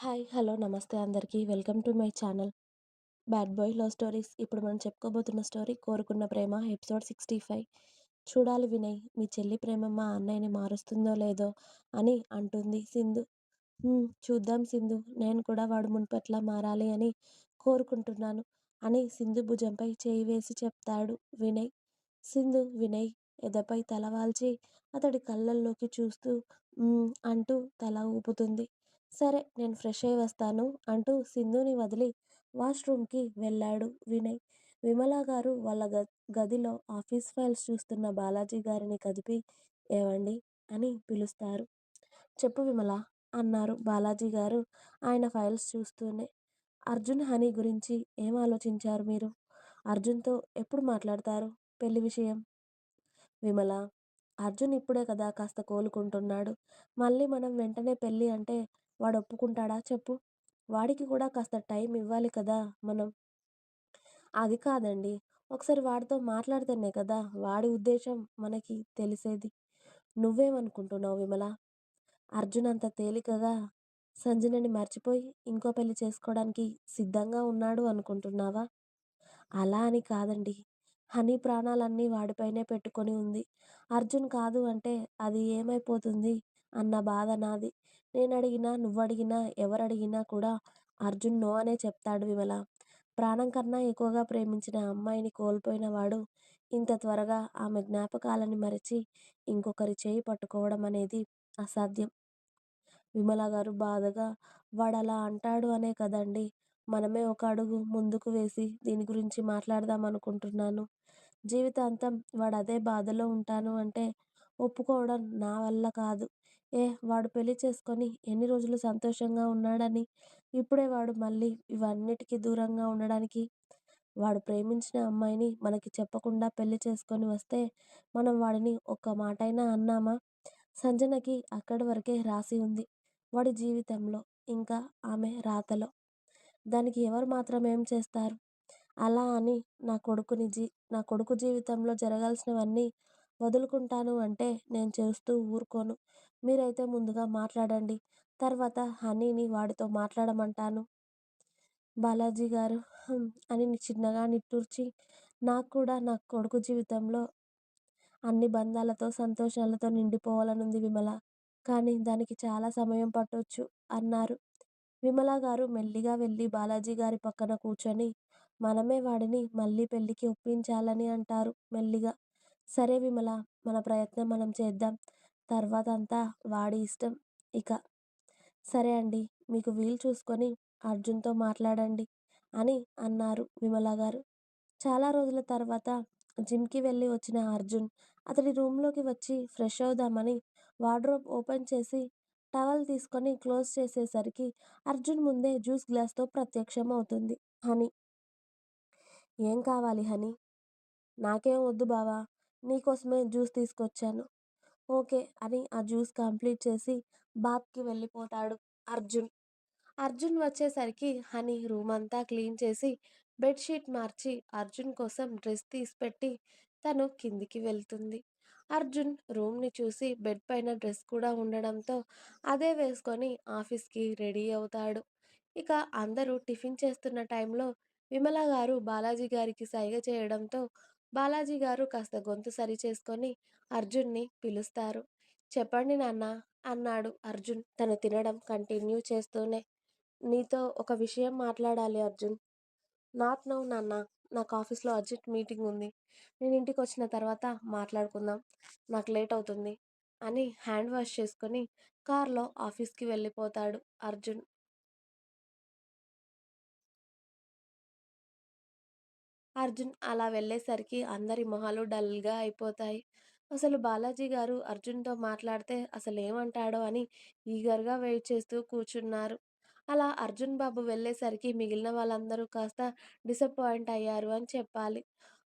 Hi hello నమస్తే అందరికీ. Welcome to my channel. Bad boy love stories. ఇప్పుడు మనం చెప్పుకోబోతున్న స్టోరీ కోరుకున్న ప్రేమ ఎపిసోడ్ సిక్స్టీ ఫైవ్. చూడాలి వినయ్ మీ చెల్లి ప్రేమ మా అన్నయ్యని మారుస్తుందో లేదో అని అంటుంది సింధు. చూద్దాం సింధు నేను కూడా వాడు మున్పట్లా మారాలి అని కోరుకుంటున్నాను అని సింధు భుజంపై చేయి వేసి చెప్తాడు వినయ్. సింధు వినయ్ ఎదపై తల వాల్చి అతడి కళ్ళల్లోకి చూస్తూ అంటూ తల ఊపుతుంది. సరే నేను ఫ్రెష్ అయి వస్తాను అంటూ సింధుని వదిలి వాష్రూమ్కి వెళ్ళాడు వినయ్. విమల గారు వాళ్ళ గ గదిలో ఆఫీస్ ఫైల్స్ చూస్తున్న బాలాజీ గారిని కదిపి ఏవండి? అని పిలుస్తారు. చెప్పు విమల అన్నారు బాలాజీ గారు. ఆయన ఫైల్స్ చూస్తూనే అర్జున్ హనీ గురించి ఏం ఆలోచించారు మీరు? అర్జున్తో ఎప్పుడు మాట్లాడతారు పెళ్ళి విషయం? విమల అర్జున్ ఇప్పుడే కదా కాస్త కోలుకుంటున్నాడు. మళ్ళీ మనం వెంటనే పెళ్ళి అంటే వాడు ఒప్పుకుంటాడా చెప్పు. వాడికి కూడా కాస్త టైం ఇవ్వాలి కదా మనం. అది కాదండి. ఒకసారి వాడితో మాట్లాడితేనే కదా వాడి ఉద్దేశం మనకి తెలిసేది. నువ్వేమనుకుంటున్నావు విమల? అర్జున్ అంత తేలికగా సంజనని మర్చిపోయి ఇంకో పెళ్ళి చేసుకోవడానికి సిద్ధంగా ఉన్నాడు అనుకుంటున్నావా? అలా అని కాదండి. హనీ ప్రాణాలన్నీ వాడిపైనే పెట్టుకొని ఉంది. అర్జున్ కాదు అంటే అది ఏమైపోతుంది? అన్న బాధ నాది. నేను అడిగినా నువ్వడిగినా ఎవరడిగినా కూడా అర్జున్ నో అనే చెప్తాడు విమల. ప్రాణం కన్నా ఎక్కువగా ప్రేమించిన అమ్మాయిని కోల్పోయిన వాడు ఇంత త్వరగా ఆమె జ్ఞాపకాలని మరిచి ఇంకొకరి చేయి పట్టుకోవడం అనేది అసాధ్యం. విమల గారు బాధగా వాడు అలా అంటాడు అనే కదండి. మనమే ఒక అడుగు ముందుకు వేసి దీని గురించి మాట్లాడదాం అనుకుంటున్నాను. జీవితాంతం వాడు అదే బాధలో ఉంటాను అంటే ఒప్పుకోవడం నా వల్ల కాదు. ఏ వాడు పెళ్ళి చేసుకొని ఎన్ని రోజులు సంతోషంగా ఉన్నాడని? ఇప్పుడే వాడు మళ్ళీ ఇవన్నిటికీ దూరంగా ఉండడానికి. వాడు ప్రేమించిన అమ్మాయిని మనకి చెప్పకుండా పెళ్ళి చేసుకొని వస్తే మనం వాడిని ఒక్క మాటైనా అన్నామా? సంజనకి అక్కడి వరకే రాసి ఉంది. వాడి జీవితంలో ఇంకా ఆమె రాతలో. దానికి ఎవరు మాత్రం ఏం చేస్తారు? అలా అని నా కొడుకుని జీ నా కొడుకు జీవితంలో జరగాల్సినవన్నీ వదులుకుంటాను అంటే నేను చేస్తూ ఊరుకోను. మీరైతే ముందుగా మాట్లాడండి. తర్వాత హనీని వాడితో మాట్లాడమంటాను. బాలాజీ గారు అని చిన్నగా నిట్టూర్చి నాకు కూడా నా కొడుకు జీవితంలో అన్ని బంధాలతో సంతోషాలతో నిండిపోవాలనుంది విమల. కానీ దానికి చాలా సమయం పట్టొచ్చు అన్నారు. విమల గారు మెల్లిగా వెళ్ళి బాలాజీ గారి పక్కన కూర్చొని మనమే వాడిని మళ్ళీ పెళ్ళికి ఒప్పించాలని అంటారు మెల్లిగా. సరే విమల మన ప్రయత్నం మనం చేద్దాం. తర్వాత అంతా వాడి ఇష్టం ఇక. సరే అండి మీకు వీలు చూసుకొని అర్జున్తో మాట్లాడండి అని అన్నారు విమల గారు. చాలా రోజుల తర్వాత జిమ్కి వెళ్ళి వచ్చిన అర్జున్ అతడి రూమ్లోకి వచ్చి ఫ్రెష్ అవుదామని వార్డ్రోబ్ ఓపెన్ చేసి టవల్ తీసుకొని క్లోజ్ చేసేసరికి అర్జున్ ముందే జ్యూస్ గ్లాస్తో ప్రత్యక్షం అవుతుంది. హనీ. ఏం కావాలి హనీ? నాకేం వద్దు బావా. నీకోసమే జ్యూస్ తీసుకొచ్చాను. ఓకే అని ఆ జ్యూస్ కంప్లీట్ చేసి బాత్కి వెళ్ళిపోతాడు అర్జున్. అర్జున్ వచ్చేసరికి హనీ రూమ్ అంతా క్లీన్ చేసి బెడ్షీట్ మార్చి అర్జున్ కోసం డ్రెస్ తీసిపెట్టి తను కిందికి వెళ్తుంది. అర్జున్ రూమ్ని చూసి బెడ్ పైన డ్రెస్ కూడా ఉండడంతో అదే వేసుకొని ఆఫీస్కి రెడీ అవుతాడు. ఇక అందరూ టిఫిన్ చేస్తున్న టైంలో విమల గారు బాలాజీ గారికి సైగ చేయడంతో బాలాజీ గారు కాస్త గొంతు సరి చేసుకొని అర్జున్ని పిలుస్తారు. చెప్పండి నాన్న అన్నాడు అర్జున్. తను తినడం కంటిన్యూ చేస్తూనే. నీతో ఒక విషయం మాట్లాడాలి అర్జున్. నాట్ నౌ నాన్న. నాకు ఆఫీస్లో అర్జెంట్ మీటింగ్ ఉంది. నేను ఇంటికి వచ్చిన తర్వాత మాట్లాడుకుందాం. నాకు లేట్ అవుతుంది అని హ్యాండ్ వాష్ చేసుకొని కార్లో ఆఫీస్కి వెళ్ళిపోతాడు అర్జున్. అర్జున్ అలా వెళ్ళేసరికి అందరి మొహాలు డల్గా అయిపోతాయి. అసలు బాలాజీ గారు అర్జున్తో మాట్లాడితే అసలు ఏమంటాడో అని ఈగర్గా వెయిట్ చేస్తూ కూర్చున్నారు. అలా అర్జున్ బాబు వెళ్ళేసరికి మిగిలిన వాళ్ళందరూ కాస్త డిసప్పాయింట్ అయ్యారు అని చెప్పాలి.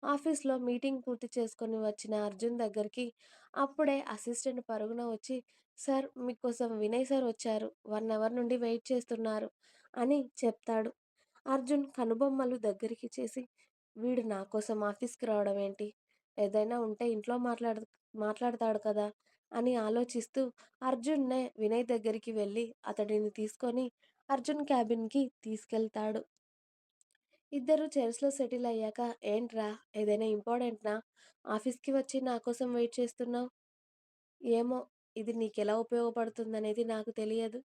ఆఫీస్లో మీటింగ్ పూర్తి చేసుకొని వచ్చిన అర్జున్ దగ్గరికి అప్పుడే అసిస్టెంట్ పరుగున వచ్చి సార్ మీకోసం వినయ్ సార్ వచ్చారు. వన్ అవర్ నుండి వెయిట్ చేస్తున్నారు అని చెప్తాడు. అర్జున్ కనుబొమ్మలు దగ్గరికి చేసి వీడు నా కోసం ఆఫీస్కి రావడం ఏంటి ఏదైనా ఉంటే ఇంట్లో మాట్లాడ మాట్లాడతాడు కదా అని ఆలోచిస్తూ అర్జున్నే వినయ్ దగ్గరికి వెళ్ళి అతడిని తీసుకొని అర్జున్ క్యాబిన్‌కి తీసుకెళ్తాడు. ఇద్దరు చైర్స్‌లో సెటిల్ అయ్యాక ఏంట్రా ఏదైనా ఇంపార్టెంట్నా ఆఫీస్‌కి వచ్చి నా కోసం వెయిట్ చేస్తున్నావు? ఏమో ఇది నీకెలా ఉపయోగపడుతుందనేది నాకు తెలియదు.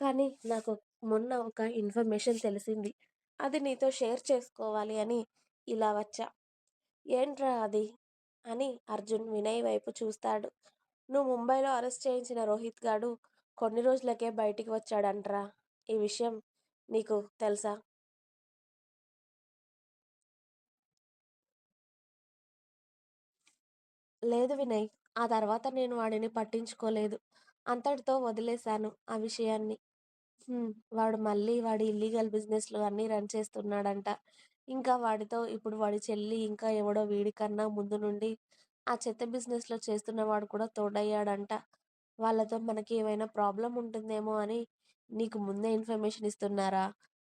కానీ నాకు మొన్న ఒక ఇన్ఫర్మేషన్ తెలిసింది. అది నీతో షేర్ చేసుకోవాలి అని ఇలా వచ్చా. ఏంట్రా అది? అని అర్జున్ వినయ్ వైపు చూస్తాడు. నువ్వు ముంబైలో అరెస్ట్ చేయించిన రోహిత్ గాడు కొన్ని రోజులకే బయటికి వచ్చాడంట్రా. ఈ విషయం నీకు తెలుసా? లేదు వినయ్. ఆ తర్వాత నేను వాడిని పట్టించుకోలేదు. అంతటితో వదిలేశాను ఆ విషయాన్ని. వాడు మళ్ళీ వాడి ఇల్లీగల్ బిజినెస్‌లు అన్నీ రన్ చేస్తున్నాడంట. ఇంకా వాడితో ఇప్పుడు వాడి చెల్లి ఇంకా ఎవడో వీడికన్నా ముందు నుండి ఆ చెత్త బిజినెస్‌లో చేస్తున్నవాడు కూడా తోడయ్యాడంట. వాళ్ళతో మనకి ఏమైనా ప్రాబ్లం ఉంటుందేమో అని నీకు ముందే ఇన్ఫర్మేషన్ ఇస్తున్నారా?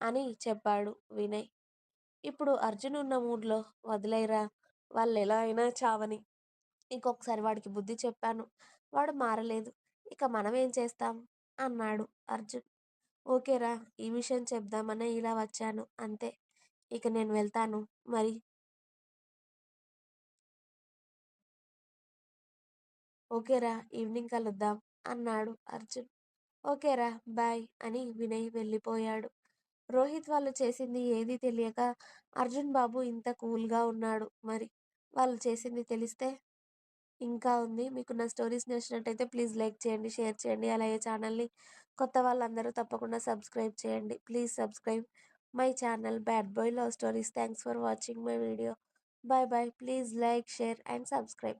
అని చెప్పాడు వినయ్. ఇప్పుడు అర్జున్ ఉన్న మూడ్‌లో వాళ్ళు ఎలా అయినా చావని. ఇంకొకసారి వాడికి బుద్ధి చెప్పాను. వాడు మారలేదు. ఇక మనం ఏం చేస్తాం? అన్నాడు అర్జున్. ఓకేరా ఈ విషయం చెప్దామనే ఇలా వచ్చాను అంతే. ఇక నేను వెళ్తాను మరి. ఓకేరా ఈవినింగ్ కలుద్దాం అన్నాడు అర్జున్. ఓకేరా బాయ్ అని వినయ్ వెళ్ళిపోయాడు. రోహిత్ వాళ్ళు చేసింది ఏది తెలియక అర్జున్ బాబు ఇంత కూల్‌గా ఉన్నాడు మరి. వాళ్ళు చేసింది తెలిస్తే? ఇంకా ఉంది. మీకు నా స్టోరీస్ నచ్చినట్టయితే ప్లీజ్ లైక్ చేయండి, షేర్ చేయండి. అలాగే ఛానల్‌ని కొత్త వాళ్ళందరూ తప్పకుండా సబ్స్క్రైబ్ చేయండి. Please subscribe my channel Bad Boy Love Stories. Thanks for watching my video. Bye bye. Please like, share, and subscribe.